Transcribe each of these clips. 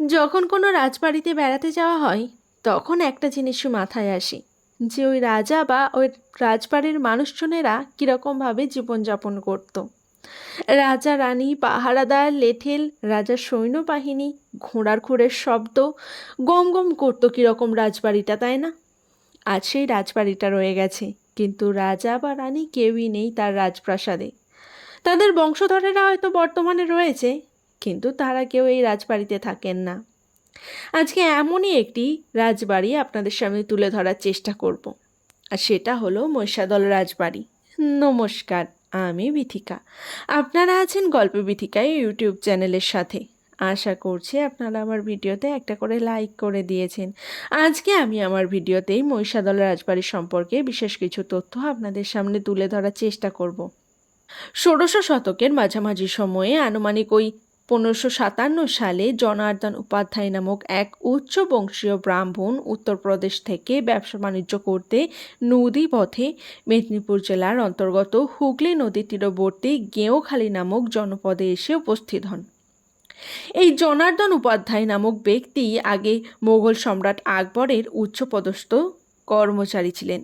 যখন কোনো রাজবাড়িতে বেড়াতে যাওয়া হয়, তখন একটা জিনিসই মাথায় আসে, যে ওই রাজা বা ওই রাজবাড়ির মানুষজনেরা কীরকমভাবে জীবনযাপন করত। রাজা, রানী, পাহারাদার, লেঠেল রাজার সৈন্যবাহিনী, ঘোড়ার খুঁড়ের শব্দ, গম গম করতো কীরকম রাজবাড়িটা, তাই না? আজ সেই রাজবাড়িটা রয়ে গেছে, কিন্তু রাজা বা রানী কেউই নেই তার রাজপ্রাসাদে। তাদের বংশধরেরা হয়তো বর্তমানে রয়েছে কিন্তু তারা কেউ এই রাজবাড়িতে থাকেন না। আজকে এমনই একটি রাজবাড়ি আপনাদের সামনে তুলে ধরার চেষ্টা করব। আর সেটা হলো মহিষাদল রাজবাড়ি। নমস্কার, আমি বিথিকা। আপনারা আছেন গল্প বিথিকায় ইউটিউব চ্যানেলের সাথে। আশা করছি আপনারা আমার ভিডিওতে একটা করে লাইক করে দিয়েছেন। আজকে আমি আমার ভিডিওতেই মহিষাদল রাজবাড়ি সম্পর্কে বিশেষ কিছু তথ্য আপনাদের সামনে তুলে ধরার চেষ্টা করব। ষোড়শ শতকের মাঝামাঝি সময়ে আনুমানিক ওই পনেরোশো সাতান্ন সালে জনার্দন উপাধ্যায় নামক এক উচ্চ বংশীয় ব্রাহ্মণ উত্তরপ্রদেশ থেকে ব্যবসা বাণিজ্য করতে নদী পথে মেদিনীপুর জেলার অন্তর্গত হুগলি নদীর তীরবর্তী গেঁওখালী নামক জনপদে এসে উপস্থিত হন। এই জনার্দন উপাধ্যায় নামক ব্যক্তি আগে মোগল সম্রাট আকবরের উচ্চপদস্থ কর্মচারী ছিলেন।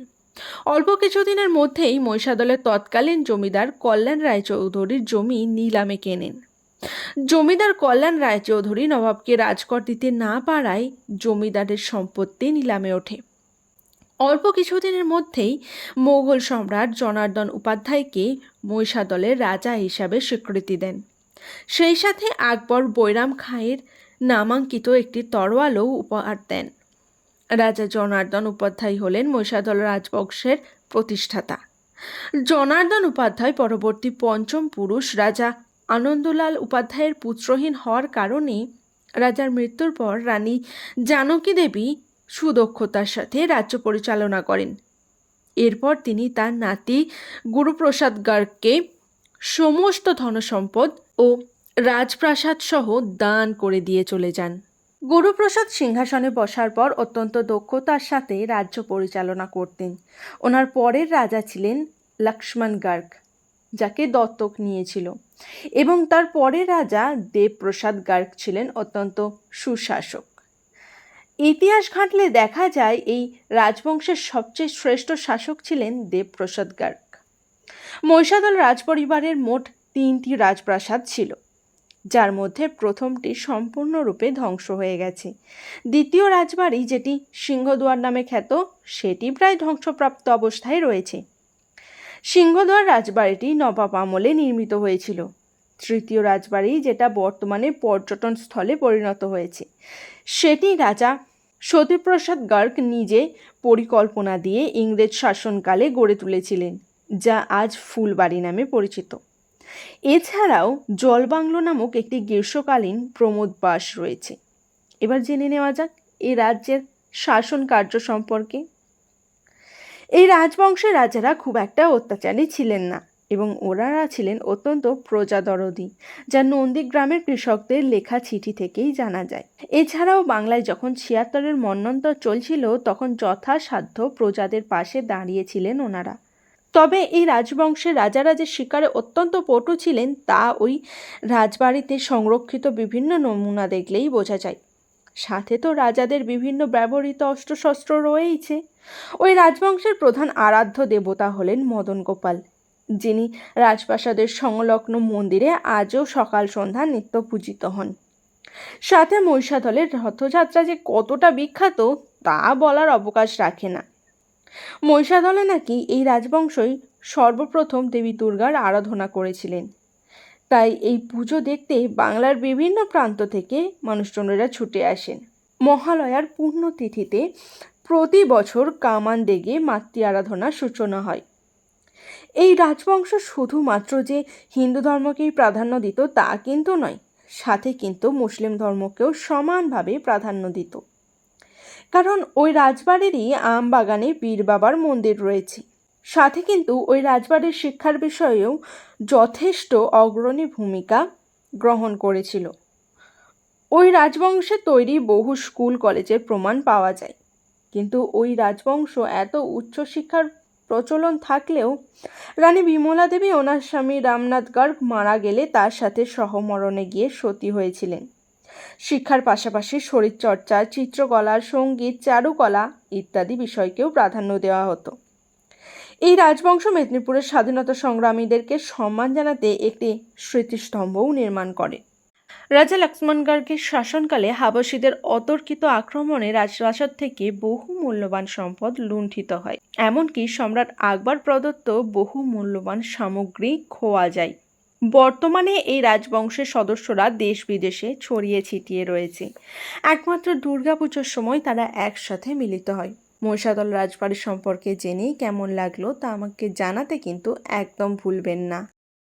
অল্প কিছুদিনের মধ্যেই মহিষাদলের তৎকালীন জমিদার কল্যাণ রায়চৌধুরীর জমি নিলামে কেনেন। জমিদার কল্যাণ রায়চৌধুরী নবাবকে রাজকর দিতে না পারায় জমিদারের সম্পত্তি নিলামে ওঠে। অল্প কিছুদিনের মধ্যেই মোগল সম্রাট জনার্দন উপাধ্যায়কে মহিষাদলের রাজা হিসাবে স্বীকৃতি দেন। সেই সাথে আকবর বৈরাম খাঁয়ের নামাঙ্কিত একটি তরোয়ালও উপহার দেন। রাজা জনার্দন উপাধ্যায় হলেন মহিষাদল রাজবংশের প্রতিষ্ঠাতা। জনার্দন উপাধ্যায় পরবর্তী পঞ্চম পুরুষ রাজা আনন্দলাল উপাধ্যায়ের পুত্রহীন হওয়ার কারণে রাজার মৃত্যুর পর রানী জানকী দেবী সুদক্ষতার সাথে রাজ্য পরিচালনা করেন। এরপর তিনি তার নাতি গুরুপ্রসাদ গার্গকে সমস্ত ধনসম্পদ ও রাজপ্রাসাদ সহ দান করে দিয়ে চলে যান। গুরুপ্রসাদ সিংহাসনে বসার পর অত্যন্ত দক্ষতার সাথে রাজ্য পরিচালনা করতেন। ওনার পরের রাজা ছিলেন লক্ষ্মণ গার্গ। যাকে দত্তক নিয়েছিল। এবং তার পরের রাজা দেবপ্রসাদ গার্গ ছিলেন অত্যন্ত সুশাসক। ইতিহাস ঘাঁটলে দেখা যায় এই রাজবংশের সবচেয়ে শ্রেষ্ঠ শাসক ছিলেন দেবপ্রসাদ গার্গ। মহিষাদল রাজপরিবারের মোট তিনটি রাজপ্রাসাদ ছিল, যার মধ্যে প্রথমটি সম্পূর্ণরূপে ধ্বংস হয়ে গেছে। দ্বিতীয় রাজবাড়ি যেটি সিংহদুয়ার নামে খ্যাত, সেটি প্রায় ধ্বংসপ্রাপ্ত অবস্থায় রয়েছে। সিংহদুয়ার রাজবাড়িটি নবাব আমলে নির্মিত হয়েছিল। তৃতীয় রাজবাড়ি যেটা বর্তমানে পর্যটন স্থলে পরিণত হয়েছে। সেটি রাজা সতীপ্রসাদ গার্গ নিজে পরিকল্পনা দিয়ে ইংরেজ শাসনকালে গড়ে তুলেছিলেন, যা আজ ফুলবাড়ি নামে পরিচিত। এছাড়াও জলবাংলো নামক একটি গ্রীষ্মকালীন প্রমোদ বাস রয়েছে। এবার জেনে নেওয়া যাক এই রাজ্যের শাসন কার্য সম্পর্কে। এই রাজবংশের রাজারা খুব একটা অত্যাচারী ছিলেন না এবং ওনারা ছিলেন অত্যন্ত প্রজাদরদি, যা নন্দীগ্রামের কৃষকদের লেখা চিঠি থেকেই জানা যায়। এছাড়াও বাংলায় যখন ছিয়াত্তরের মন্বন্তর চলছিল, তখন যথাসাধ্য প্রজাদের পাশে দাঁড়িয়েছিলেন ওনারা। তবে এই রাজবংশের রাজারা যে শিকারে অত্যন্ত পটু ছিলেন, তা ওই রাজবাড়িতে সংরক্ষিত বিভিন্ন নমুনা দেখলেই বোঝা যায়। সাথে তো রাজাদের বিভিন্ন ব্যবহৃত অস্ত্রশস্ত্র রয়েইছে। ওই রাজবংশের প্রধান আরাধ্য দেবতা হলেন মদন গোপাল, যিনি রাজপ্রাসাদের সংলগ্ন মন্দিরে আজও সকাল সন্ধ্যা নিত্য পূজিত হন। সাথে মহিষাদলের রথযাত্রা যে কতটা বিখ্যাত, তা বলার অবকাশ রাখে না। মহিষাদলে নাকি এই রাজবংশই সর্বপ্রথম দেবী দুর্গার আরাধনা করেছিলেন। তাই এই পুজো দেখতে বাংলার বিভিন্ন প্রান্ত থেকে মানুষজনেরা ছুটে আসেন। মহালয়ার পুণ্যতিথিতে প্রতি বছর কামান দেগে মাতৃ আরাধনার সূচনা হয়। এই রাজবংশ শুধুমাত্র যে হিন্দু ধর্মকেই প্রাধান্য দিত তা কিন্তু নয়, সাথে কিন্তু মুসলিম ধর্মকেও সমানভাবে প্রাধান্য দিত। কারণ ওই রাজবাড়িরই আম বাগানে পীর বাবার মন্দির রয়েছে। সাথে কিন্তু ওই রাজবাড়ির শিক্ষার বিষয়েও যথেষ্ট অগ্রণী ভূমিকা গ্রহণ করেছিল। ওই রাজবংশে তৈরি বহু স্কুল, কলেজের প্রমাণ পাওয়া যায়। কিন্তু ওই রাজবংশ এত উচ্চশিক্ষার প্রচলন থাকলেও রানী বিমলা দেবী ওনার স্বামী রামনাথ গার্গ মারা গেলে তার সাথে সহমরণে গিয়ে সতী হয়েছিলেন। শিক্ষার পাশাপাশি শরীরচর্চা চিত্রকলা সংগীত, চারুকলা ইত্যাদি বিষয়কেও প্রাধান্য দেওয়া হতো। এই রাজবংশ মেদিনীপুরের স্বাধীনতা সংগ্রামীদেরকে সম্মান জানাতে একটি স্মৃতিস্তম্ভও নির্মাণ করে। রাজা লক্ষ্মণ গার্গের শাসনকালে হাবশীদের অতর্কিত আক্রমণে রাজপ্রাসাদ থেকে বহু মূল্যবান সম্পদ লুণ্ঠিত হয়। এমনকি সম্রাট আকবর প্রদত্ত বহু মূল্যবান সামগ্রী খোয়া যায়। বর্তমানে এই রাজবংশের সদস্যরা দেশ বিদেশে ছড়িয়ে ছিটিয়ে রয়েছে। একমাত্র দুর্গাপুজোর সময় তারা একসাথে মিলিত হয়। মহিষাদল রাজবাড়ি সম্পর্কে জেনেই কেমন লাগল তা আমাকে জানাতে কিন্তু একদম ভুলবেন না।